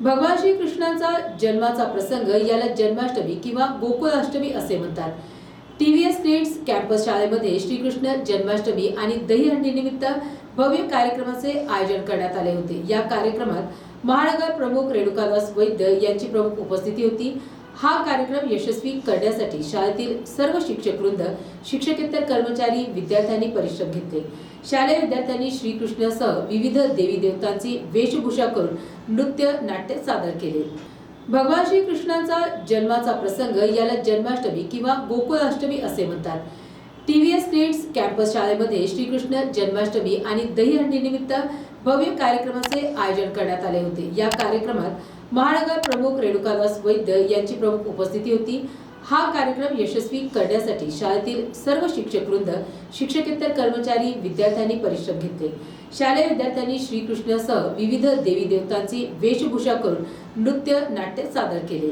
भगवान श्री कृष्णाचा जन्माचा प्रसंग याला जन्माष्टमी किंवा गोकुळाष्टमी असे म्हणतात. T V S nets campus शाळेमध्ये श्रीकृष्ण जन्माष्टमी आणि दहीहंडीनिमित्त भव्य कार्यक्रमाचे आयोजन करण्यात आले होते. या कार्यक्रमात महानगर प्रमुख रेणुकादास वैद्य यांची प्रमुख उपस्थिती होती. हा कार्यक्रम यशस्वी करण्यासाठी शाळेतील सर्व शिक्षक वृंद शिक्षकेतर कर्मचारी विद्यार्थ्यांनी परिश्रम घेतले. शालेय विद्यार्थ्यांनी श्रीकृष्णासह विविध देवी देवतांची वेशभूषा करून नृत्य नाट्य सादर केले. भगवान श्रीकृष्णांचा जन्माचा प्रसंग याला जन्माष्टमी किंवा गोकुळाष्टमी असे म्हणतात. टीव्हीएस किड्स कॅम्पस शाळेमध्ये श्रीकृष्ण जन्माष्टमी आणि दहीहंडीनिमित्त भव्य कार्यक्रमाचे आयोजन करण्यात आले होते या कार्यक्रमात महानगर प्रमुख रेणुकादास वैद्य यांची प्रमुख उपस्थिती होती हा कार्यक्रम यशस्वी करण्यासाठी शाळेतील सर्व शिक्षक वृंद शिक्षकेतर कर्मचारी विद्यार्थ्यांनी परिश्रम घेतले शालेय विद्यार्थ्यांनी श्रीकृष्णासह विविध देवी देवतांची वेशभूषा करून नृत्य नाट्य सादर केले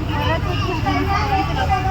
घरात